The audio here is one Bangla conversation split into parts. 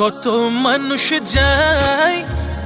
কত মানুষ যায়,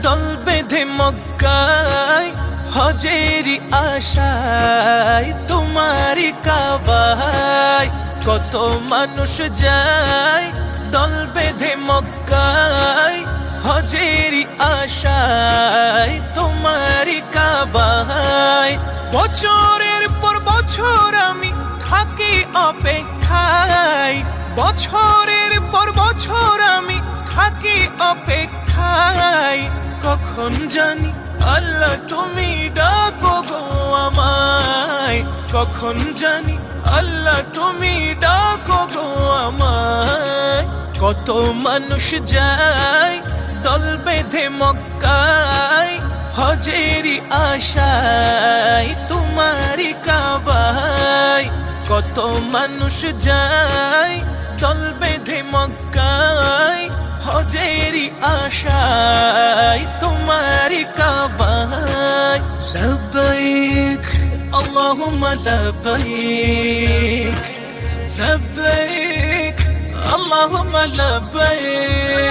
দল বেঁধে মক্কায় হজেরি আশায় তোমারি কাবায়। কত মানুষ যায়, দল বেঁধে মক্কায় হজেরি আশায় তোমারি কাবায়। বছরের পর বছর আমি থাকি অপেক্ষায়, বছরের পর বছর আমি থাকি অপেক্ষায়, কখন জানি আল্লাহ তুমি ডাকো গো আমায়। কখন জানি আল্লাহ তুমি ডাকো গো আমায়। কত মানুষ যায় দল বেঁধে মক্কায় হজেরি আশায় তোমারি কাবায়। কত মানুষ যায় দল বেঁধে মক্কায় হজেরি আশায় তোমারি কাবায় লব্বাইক اللهم لبيك لبيك اللهم لبيك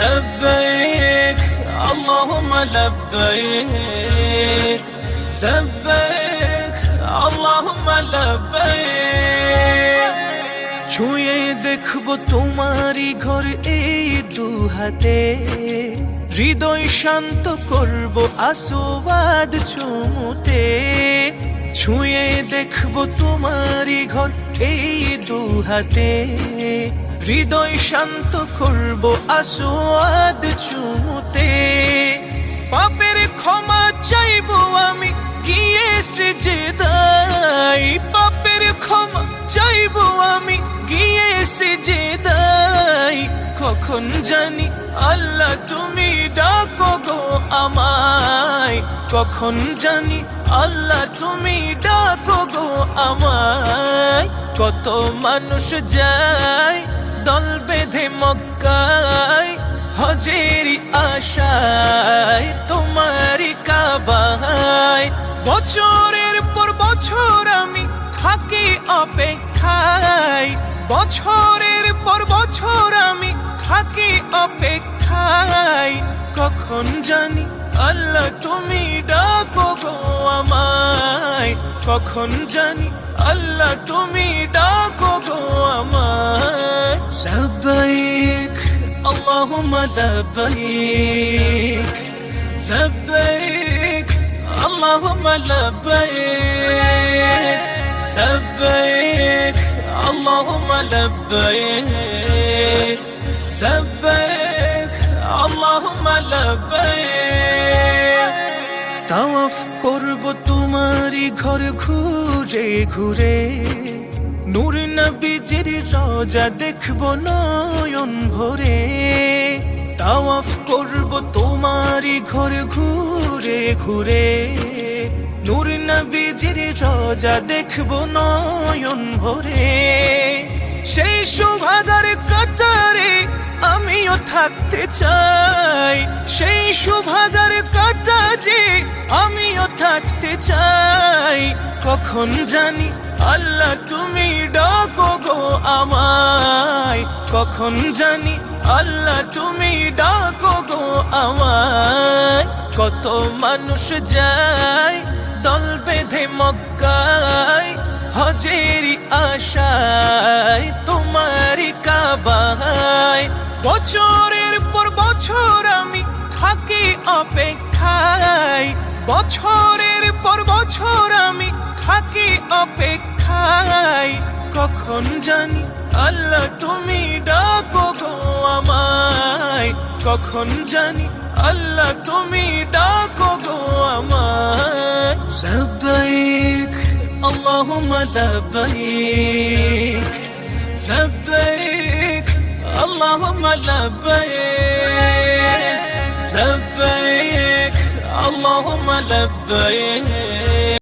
لبيك اللهم لبيك لبيك اللهم لبيك ছুঁয়ে দেখব তোমারই ঘর এই দু হাতে হৃদয় শান্ত করব আসবাদ চুমুতে। ছুঁয়ে দেখব তোমারই ঘর এই দু হাতে হৃদয় শান্ত করব আসবাদ চুমুতে। পাপের ক্ষমা চাইব আমি গিয়ে সে দাই পাপের ক্ষমা চাইব আমি গিয়ে সে দাই কখন জানি আল্লাহ তুমি ডাকো গো আমায়। কখন জানি আল্লাহ তুমি ডাকো গো আমায়। কত মানুষ যায় দল বেঁধে মক্কায়, হজেরি আশায় তোমারি কাবায়। বছরের পর বছর আমি থাকি অপেক্ষায় বছরের পর বছর আমি থাকি অপেক্ষায়। কখন জানি আল্লাহ তুমি ডাকো গো আমায়। কখন জানি আল্লাহ তুমি ডাকো গো আমায়। লব্বাইক, আল্লাহুম্মা লব্বাইক লব্বাইক, আল্লাহুম্মা লব্বাইক। اللهم لبيك لبيك اللهم لبيك তাওয়াফ করব তোমারই ঘর ঘুরে ঘুরে নূর নবীজির রোজা দেখব নয়ন ভরে তাওয়াফ করব তোমারই ঘর ঘুরে ঘুরে ঘুরে। নূর নবীজির রোজা দেখব নয়ন ভরে। সেই সুভাগার কাতারে আমিও থাকতে চাই। সেই সুভাগার কাতারে আমিও থাকতে চাই। কখন জানি আল্লাহ তুমি ডাকো গো আমায়। কখন জানি আল্লাহ তুমি ডাকো গো আমায়, কত মানুষ যায়, দল বেঁধে মক্কায় হজেরি আশায় তোমারি কাবায়। বছরের পর বছর আমি থাকি অপেক্ষায়, বছরের পর বছর আমি থাকি অপেক্ষায়। কখন জানি আল্লাহ তুমি ডাকো গো আমায় কখন জানি আল্লাহ তুমি ডাকো গো আমায় লব্বাইক اللهم لبيك لبيك اللهم لبيك لبيك اللهم لبيك